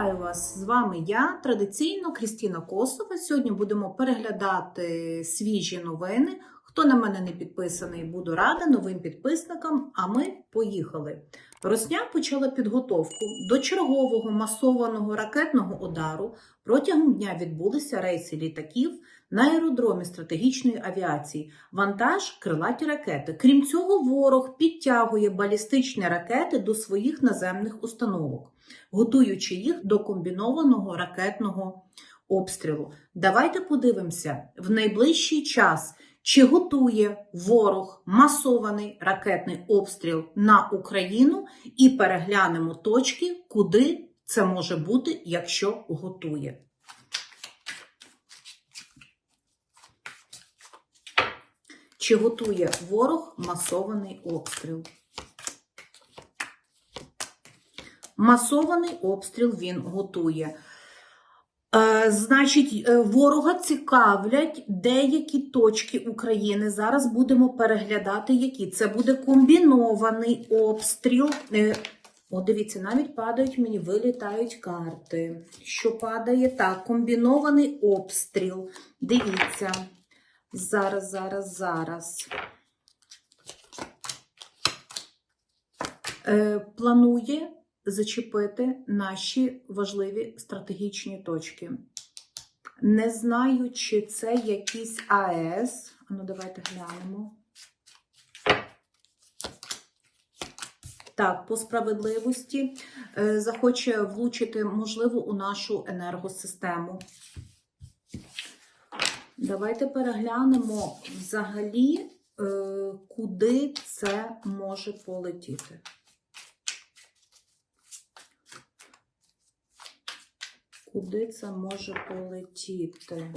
Вітаю вас! З вами я, традиційно Крістіна Косова. Сьогодні будемо переглядати свіжі новини. Хто на мене не підписаний, буду рада новим підписникам. А ми поїхали. Росня почала підготовку до чергового масованого ракетного удару. Протягом дня відбулися рейси літаків на аеродромі стратегічної авіації, вантаж, крилаті ракети. Крім цього, ворог підтягує балістичні ракети до своїх наземних установок готуючи їх до комбінованого ракетного обстрілу. Давайте подивимося в найближчий час, чи готує ворог масований ракетний обстріл на Україну, і переглянемо точки, куди це може бути, якщо готує. Чи готує ворог масований обстріл? Масований обстріл він готує. Е, значить, е, ворога цікавлять деякі точки України. Зараз будемо переглядати, які. Це буде комбінований обстріл. Е, О, дивіться, навіть падають мені, вилітають карти. Що падає? Так, комбінований обстріл. Дивіться. Зараз, зараз, зараз. Е, планує зачепити наші важливі стратегічні точки. Не знаю, чи це якийсь АЕС. Ну, давайте глянемо. Так, по справедливості е, захоче влучити, можливо, у нашу енергосистему. Давайте переглянемо взагалі, е, куди це може полетіти. Куди це може полетіти?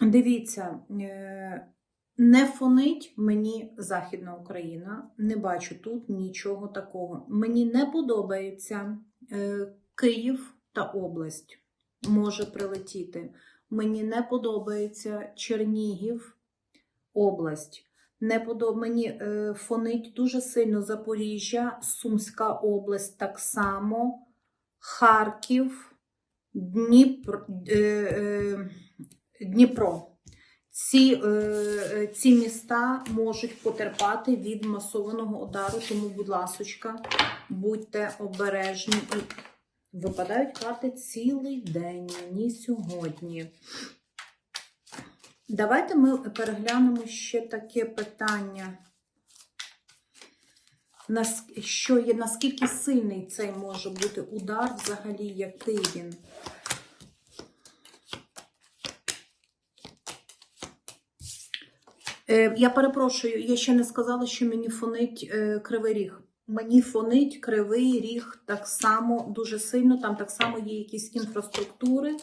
Дивіться, е, не фонить мені Західна Україна, не бачу тут нічого такого. Мені не подобається е, Київ та область може прилетіти. Мені не подобається Чернігів, область. Не подоб... Мені е, фонить дуже сильно Запоріжжя, Сумська область так само, Харків, Дніпр... е, Дніпро. Ці, е, ці міста можуть потерпати від масованого удару, тому, будь ласочка, будьте обережні. І випадають карти цілий день, ні сьогодні. Давайте ми переглянемо ще таке питання. Що є, наскільки сильний цей може бути удар, взагалі, який він? Я перепрошую, я ще не сказала, що мені фонить е, кривий ріг. Мені фонить кривий ріг так само дуже сильно. Там так само є якісь інфраструктури.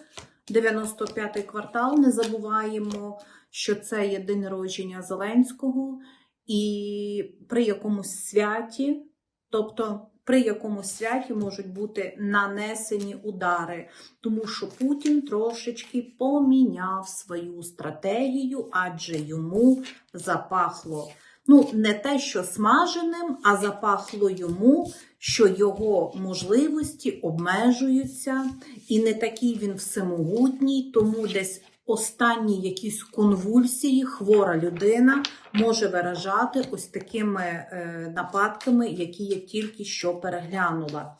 95-й квартал. Не забуваємо, що це є день народження Зеленського, і при якомусь святі, тобто при якомусь святі можуть бути нанесені удари, тому що Путін трошечки поміняв свою стратегію, адже йому запахло. Ну, не те, що смаженим, а запахло йому, що його можливості обмежуються, і не такий він всемогутній, тому десь останні якісь конвульсії, хвора людина може виражати ось такими е, нападками, які я тільки що переглянула.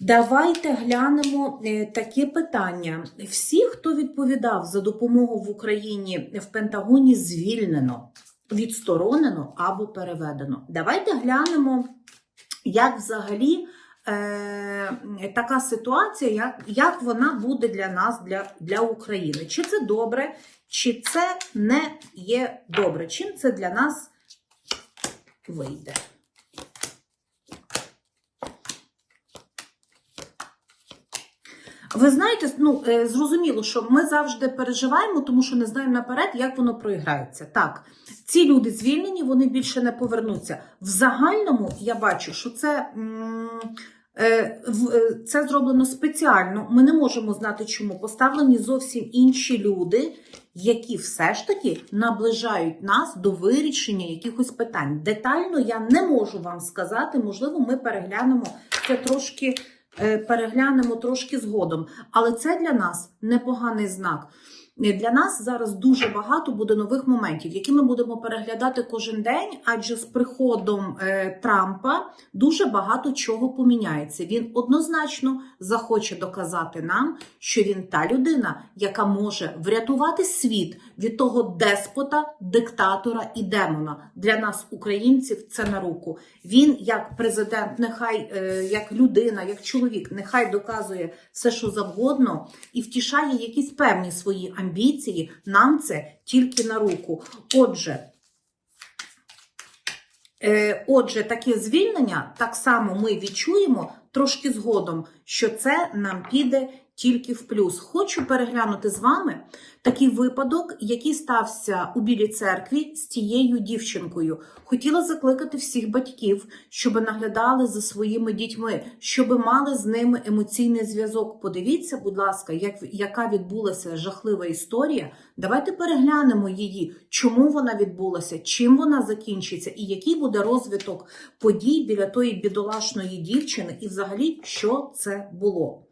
Давайте глянемо е, таке питання. Всі, хто відповідав за допомогу в Україні в Пентагоні, звільнено, відсторонено або переведено. Давайте глянемо, як взагалі е, така ситуація, як, як вона буде для нас, для, для України. Чи це добре, чи це не є добре? Чим це для нас вийде? Ви знаєте, ну е, зрозуміло, що ми завжди переживаємо, тому що не знаємо наперед, як воно проіграється. Так, ці люди звільнені, вони більше не повернуться. В загальному я бачу, що це. м, Це зроблено спеціально. Ми не можемо знати, чому поставлені зовсім інші люди, які все ж таки наближають нас до вирішення якихось питань. Детально я не можу вам сказати. Можливо, ми переглянемо це трошки е, переглянемо трошки згодом. Але це для нас непоганий знак. Е, Для нас зараз дуже багато буде нових моментів, які ми будемо переглядати кожен день, адже з приходом е, Трампа дуже багато чого поміняється. Він однозначно захоче доказати нам, що він та людина, яка може врятувати світ від того деспота, диктатора і демона. Для нас, українців, це на руку. Він, як президент, нехай е, як людина, як чоловік, нехай доказує все, що завгодно, і втішає якісь певні свої амбіції. Нам це тільки на руку. Отже. Е, Отже, таке звільнення так само ми відчуємо трошки згодом, що це нам піде тільки в плюс. Хочу переглянути з вами такий випадок, який стався у Білій церкві з тією дівчинкою. Хотіла закликати всіх батьків, щоб наглядали за своїми дітьми, щоб мали з ними емоційний зв'язок. Подивіться, будь ласка, як, яка відбулася жахлива історія. Давайте переглянемо її, чому вона відбулася, чим вона закінчиться, і який буде розвиток подій біля тої бідолашної дівчини, і взагалі, що це було.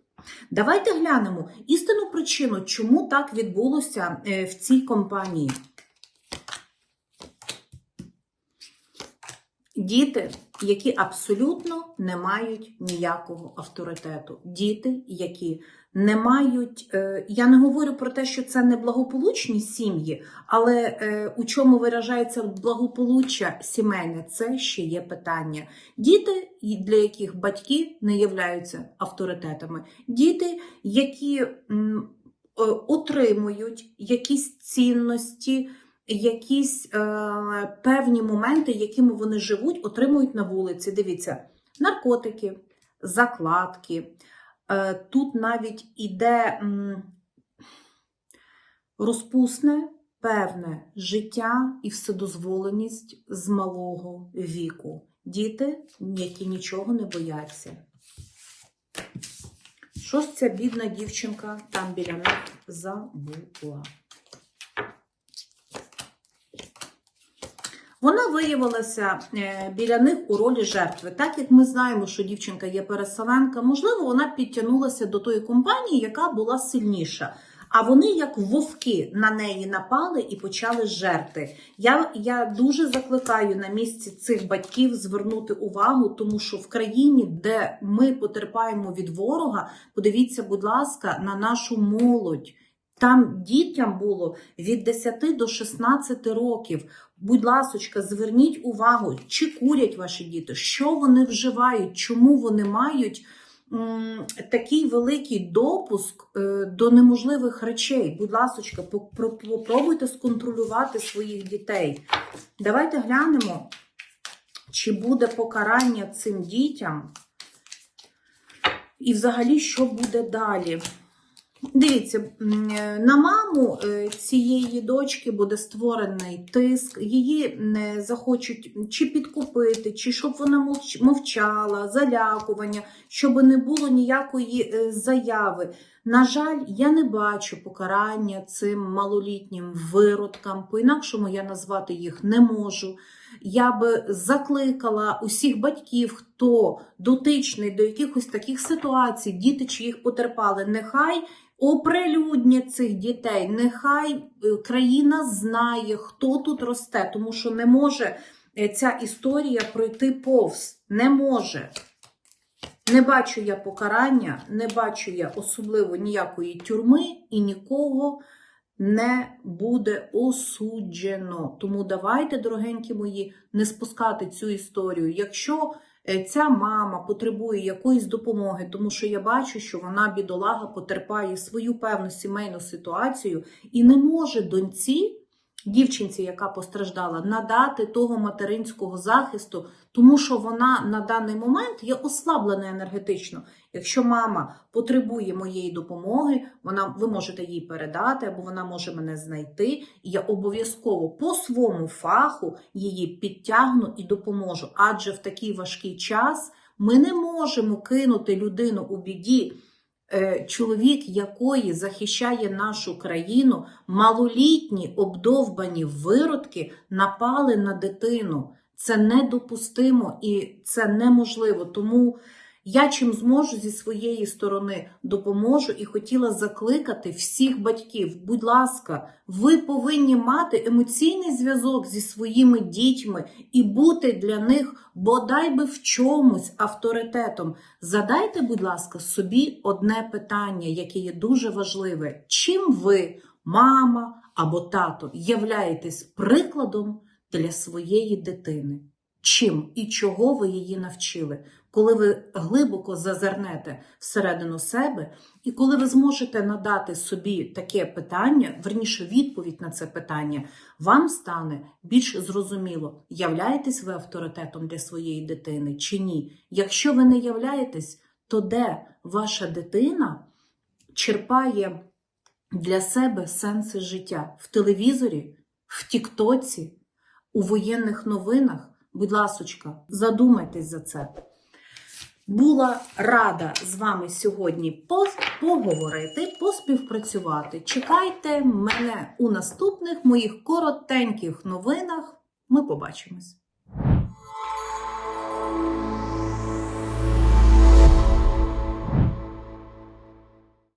Давайте глянемо істинну причину, чому так відбулося е, в цій компанії. Діти, які абсолютно не мають ніякого авторитету. Діти, які не мають. е, Я не говорю про те, що це неблагополучні сім'ї, але е, у чому виражається благополуччя сімейне, це ще є питання. Діти, для яких батьки не являються авторитетами. Діти, які отримують якісь цінності, якісь е, певні моменти, якими вони живуть, отримують на вулиці. Дивіться, наркотики, закладки. Е, тут навіть іде розпусне певне життя і вседозволеність з малого віку. Діти, які нічого не бояться. Що ж ця бідна дівчинка там біля них забула? Вона виявилася е, біля них у ролі жертви. Так як ми знаємо, що дівчинка є переселенка, можливо, вона підтягнулася до тої компанії, яка була сильніша. А вони, як вовки, на неї напали і почали жерти. Я, я дуже закликаю на місці цих батьків звернути увагу, тому що в країні, де ми потерпаємо від ворога, подивіться, будь ласка, на нашу молодь. Там дітям було від 10 до 16 років. Будь ласочка, зверніть увагу, чи курять ваші діти, що вони вживають, чому вони мають м, такий великий допуск е, до неможливих речей. Будь ласочка, попробуйте сконтролювати своїх дітей. Давайте глянемо, чи буде покарання цим дітям, і взагалі, що буде далі. Дивіться, е, на маму е, цієї дочки буде створений тиск, її не захочуть чи підкупити, чи щоб вона мовч- мовчала, залякування, щоб не було ніякої е, заяви. На жаль, я не бачу покарання цим малолітнім виродкам, по-інакшому я назвати їх не можу. Я би закликала усіх батьків, хто дотичний до якихось таких ситуацій, діти чи їх потерпали, нехай оприлюднять цих дітей, нехай е, країна знає, хто тут росте, тому що не може е, ця історія пройти повз. Не може. Не бачу я покарання, не бачу я особливо ніякої тюрми і нікого не буде осуджено. Тому давайте, дорогенькі мої, не спускати цю історію. Якщо е, ця мама потребує якоїсь допомоги, тому що я бачу, що вона, бідолага, потерпає свою певну сімейну ситуацію і не може доньці дівчинці, яка постраждала, надати того материнського захисту, тому що вона на даний момент є ослаблена енергетично. Якщо мама потребує моєї допомоги, вона ви можете їй передати, або вона може мене знайти, і я обов'язково по своєму фаху її підтягну і допоможу. Адже в такий важкий час ми не можемо кинути людину у біді. Е, Чоловік, якої захищає нашу країну, малолітні обдовбані виродки напали на дитину. Це недопустимо і це неможливо. Тому я чим зможу зі своєї сторони допоможу і хотіла закликати всіх батьків. Будь ласка, ви повинні мати емоційний зв'язок зі своїми дітьми і бути для них бодай би в чомусь авторитетом. Задайте, будь ласка, собі одне питання, яке є дуже важливе. Чим ви, мама або тато, являєтесь прикладом для своєї дитини? Чим і чого ви її навчили? Коли ви глибоко зазирнете всередину себе, і коли ви зможете надати собі таке питання, верніше відповідь на це питання, вам стане більш зрозуміло, являєтесь ви авторитетом для своєї дитини чи ні. Якщо ви не являєтесь, то де ваша дитина черпає для себе сенси життя в телевізорі, в Тіктоці, у воєнних новинах? Будь ласочка, задумайтесь за це. Була рада з вами сьогодні поговорити, поспівпрацювати. Чекайте мене у наступних моїх коротеньких новинах. Ми побачимось.